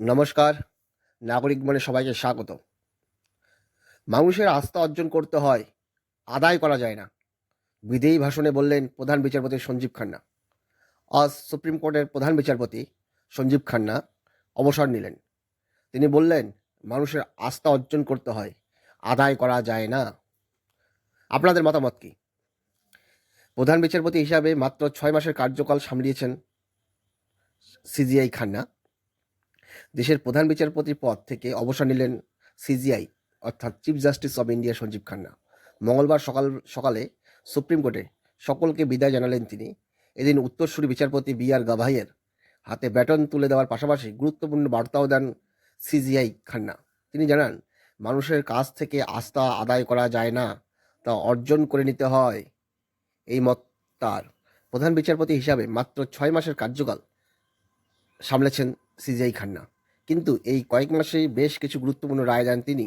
নমস্কার। নাগরিক মনে সবাইকে স্বাগত। মানুষের আস্থা অর্জন করতে হয়, আদায় করা যায় না। বিদেয়ী ভাষণে বললেন প্রধান বিচারপতি সঞ্জীব খান্না। আজ সুপ্রিম কোর্টের প্রধান বিচারপতি সঞ্জীব খান্না অবসর নিলেন। তিনি বললেন, মানুষের আস্থা অর্জন করতে হয়, আদায় করা যায় না। আপনাদের মতামত কি? প্রধান বিচারপতি হিসাবে মাত্র ছয় মাসের কার্যকাল সামলিয়েছেন সিজিআই খান্না। দেশের প্রধান বিচারপতির পদ থেকে অবসর নিলেন সিজিআই, অর্থাৎ chief justice of India Sanjiv Khanna. মঙ্গলবার সকাল, সকালে সুপ্রিম কোর্টে সকলকে বিদায় জানালেন তিনি। এদিন উত্তরসূরি বিচারপতি বি আর গাভাইয়ের হাতে ব্যাটন তুলে দেওয়ার পাশাপাশি গুরুত্বপূর্ণ বার্তাও দেন সিজিআই খান্না। তিনি জানান, মানুষের কাছ থেকে আস্থা আদায় করা যায় না, তা অর্জন করে নিতে হয়। এই মত তার প্রধান বিচারপতি হিসাবে মাত্র ছয় মাসের কার্যকাল সামলেছেন সিজিআই খান্না। কিন্তু এই কয়েক মাসে বেশ কিছু গুরুত্বপূর্ণ রায় দেন তিনি।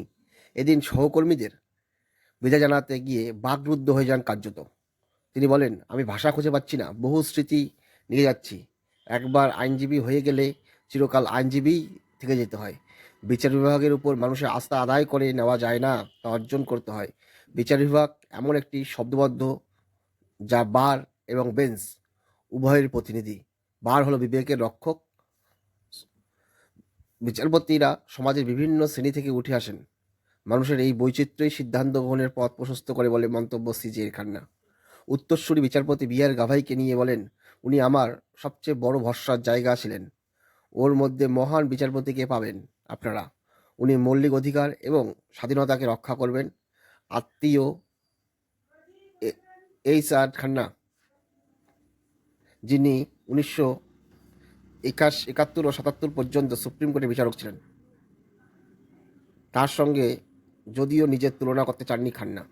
এদিন সহকর্মীদের বিদায় জানাতে গিয়ে বাকরুদ্ধ হয়ে যান কার্যত। তিনি বলেন, আমি ভাষা খুঁজে পাচ্ছি না, বহু স্মৃতি নিয়ে যাচ্ছি। একবার আইনজীবী হয়ে গেলে চিরকাল আইনজীবী থেকে যেতে হয়। বিচার বিভাগের উপর মানুষের আস্থা আদায় করে নেওয়া যায় না, তা অর্জন করতে হয়। বিচার বিভাগ এমন একটি শব্দবদ্ধ, যা বার এবং বেঞ্চ, উভয়ের প্রতিনিধি। বার হলো বিবেকের রক্ষক বিচারপতিরা সমাজের বিভিন্ন শ্রেণি থেকে উঠে আসেন। মানুষের এই বৈচিত্র্যই সিদ্ধান্ত গ্রহণের পথ প্রশস্ত করে বলে মন্তব্য সিজিএর খান্না। উত্তরসূরি বিচারপতি বিআর গাভাইকে নিয়ে বলেন, উনি আমার সবচেয়ে বড় ভরসার জায়গা ছিলেন। ওর মধ্যে মহান বিচারপতিকে পাবেন আপনারা। উনি মৌলিক অধিকার এবং স্বাধীনতাকে রক্ষা করবেন। আত্মীয় এইচ আর খান্না, যিনি উনিশশো একাশ, একাত্তর ও সাতাত্তর পর্যন্ত সুপ্রিম কোর্টের বিচারক ছিলেন। তার সঙ্গে যদিও নিজের তুলনা করতে চাননি খান্না।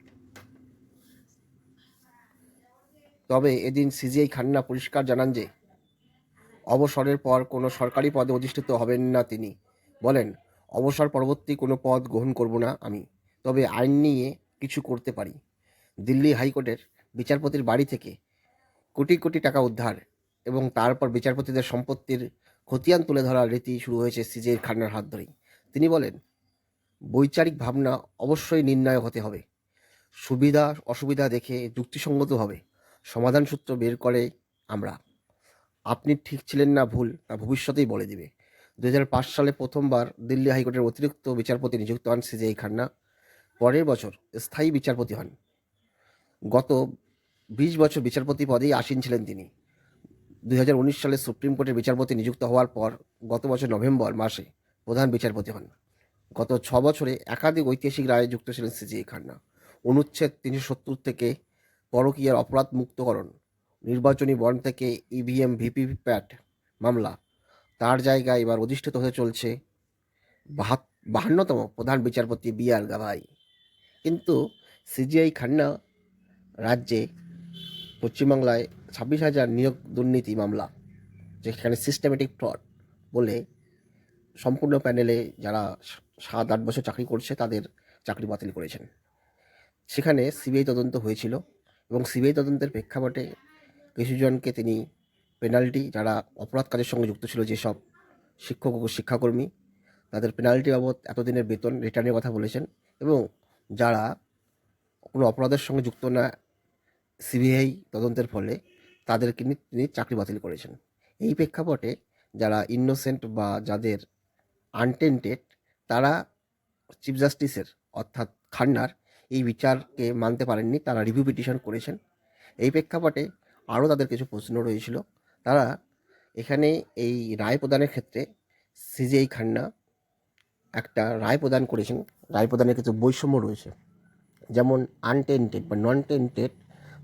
তবে এদিন সিজিআই খান্না পরিষ্কার জানান যে, অবসরের পর কোনো সরকারি পদে অধিষ্ঠিত হবেন না তিনি। বলেন, অবসর পরবর্তী কোনো পদ গ্রহণ করব না আমি, তবে আইন নিয়ে কিছু করতে পারি। দিল্লি হাইকোর্টের বিচারপতির বাড়ি থেকে কোটি কোটি টাকা উদ্ধার এবং তারপর বিচারপতিদের সম্পত্তির খতিয়ান তুলে ধরার রীতি শুরু হয়েছে সিজের খান্নার হাত ধরেই। তিনি বলেন, বৈচারিক ভাবনা অবশ্যই নির্ণায়ক হতে হবে। সুবিধা, অসুবিধা দেখে যুক্তিসঙ্গতভাবে সমাধান সূত্র বের করে আমরা। আপনি ঠিক ছিলেন না ভুল, তা ভবিষ্যতেই বলে দিবে। দু হাজার পাঁচ সালে প্রথমবার দিল্লি হাইকোর্টের অতিরিক্ত বিচারপতি নিযুক্ত হন সিজেই খান্না। পরের বছর স্থায়ী বিচারপতি হন। গত বিশ বছর বিচারপতি পদেই আসীন ছিলেন তিনি। দুই হাজার উনিশ সালে সুপ্রিম কোর্টের বিচারপতি নিযুক্ত হওয়ার পর গত বছর নভেম্বর মাসে প্রধান বিচারপতি হন। গত ছ বছরে একাধিক ঐতিহাসিক রায়ে যুক্ত ছিলেন সিজিএ খান্না। অনুচ্ছেদ তিনশো সত্তর থেকে পরকীয়ার অপরাধ মুক্তকরণ নির্বাচনী বন্ড থেকে ইভিএম ভিপি প্যাট মামলা, তার জায়গায় এবার অধিষ্ঠিত হতে চলছে বাহান্নতম প্রধান বিচারপতি বি আর গাভাই। কিন্তু সিজিআই খান্না রাজ্যে পশ্চিমবাংলায় ছাব্বিশ হাজার নিয়োগ দুর্নীতি মামলা, যেখানে সিস্টেমেটিক ফ্রড বলে সম্পূর্ণ প্যানেলে যারা সাত আট বছর চাকরি করছে, তাদের চাকরি বাতিল করেছেন। সেখানে সিবিআই তদন্ত হয়েছিল এবং সিবিআই তদন্তের প্রেক্ষাপটে কিছুজনকে তিনি পেনাল্টি যারা অপরাধ কাজের সঙ্গে যুক্ত ছিল যেসব শিক্ষক ও শিক্ষাকর্মী, তাদের পেনাল্টি বাবদ এতদিনের বেতন রিটার্নের কথা বলেছেন এবং যারা কোনো অপরাধের সঙ্গে যুক্ত না, সিবিআই তদন্তের ফলে তাদেরকে তিনি চাকরি বাতিল করেছেন। এই প্রেক্ষাপটে যারা ইনোসেন্ট বা যাদের আনটেন্টেড তারা চিফ জাস্টিসের অর্থাৎ খান্নার, এই বিচারকে মানতে পারেননি, তারা রিভিউ পিটিশন করেছেন। এই প্রেক্ষাপটে আরও তাদের কিছু প্রশ্ন রয়েছিল। তারা এখানে এই রায় প্রদানের ক্ষেত্রে সিজিআই খান্না একটা রায় প্রদান করেছেন। রায় প্রদানের কিছু বৈষম্য রয়েছে। যেমন আনটেন্টেড বা নন টেন্টেড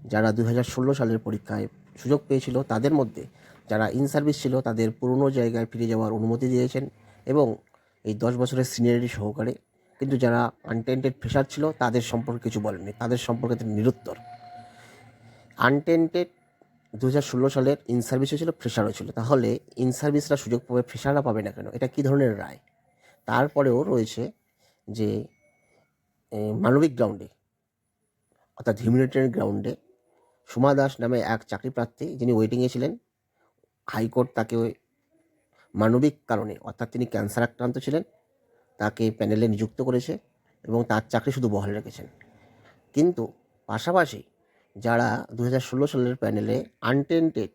যারা দু হাজার ষোলো সালের পরীক্ষায় সুযোগ পেয়েছিল তাদের মধ্যে। যারা ইন সার্ভিস ছিল, তাদের পুরনো জায়গায় ফিরে যাওয়ার অনুমতি দিয়েছেন এবং এই দশ বছরের সিনিয়রিটি সহকারে। কিন্তু যারা আনটেন্টেড ফ্রেশার ছিল, তাদের সম্পর্কে কিছু বলেনি তাদের সম্পর্কে তিনি নিরুত্তর। আনটেন্টেড দু হাজার ষোলো সালের ইন সার্ভিসও ছিল ফ্রেশারও ছিল। তাহলে ইন সার্ভিসরা সুযোগ পাবে ফ্রেশাররা পাবে না কেন? এটা কী ধরনের রায়? তারপরেও রয়েছে যে মানবিক গ্রাউন্ডে অর্থাৎ হিউম্যানিটেরিয়ান গ্রাউন্ডে সুমা দাস নামে এক চাকরি প্রার্থী যিনি ওয়েটিংয়ে ছিলেন। হাইকোর্ট তাকে মানবিক কারণে, অর্থাৎ তিনি ক্যান্সার আক্রান্ত ছিলেন, তাকে প্যানেলে নিযুক্ত করেছে এবং তার চাকরি শুধু বহাল রেখেছেন। কিন্তু পাশাপাশি যারা দু হাজার ষোলো সালের প্যানেলে আনটেন্টেড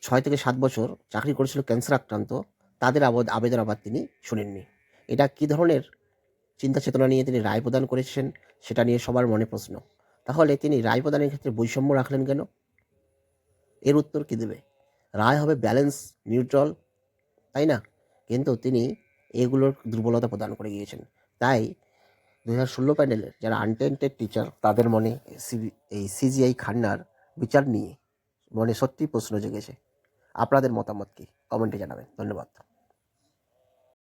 ছয় থেকে সাত বছর চাকরি করেছিল ক্যান্সার আক্রান্ত, তাদের আবদ- আবেদন আবার তিনি শুনেননি। এটা কী ধরনের চিন্তা চেতনা নিয়ে তিনি রায় প্রদান করেছেন, সেটা নিয়ে সবার মনে প্রশ্ন। তাহলে তিনি রায় প্রদানের ক্ষেত্রে বৈষম্য রাখলেন কেন? এর উত্তর কী দেবে? রায় হবে ব্যালেন্স নিউট্রাল তাই না? কিন্তু তিনি এগুলোর দুর্বলতা প্রদান করে গিয়েছেন। তাই দু হাজার ষোলো প্যানেলের যারা আনটেন্টেড টিচার তাদের মনে এই সিজিআই খান্নার বিচার নিয়ে মনে সত্যি প্রশ্ন জেগেছে। আপনাদের মতামত কি? কমেন্টে জানাবেন। ধন্যবাদ।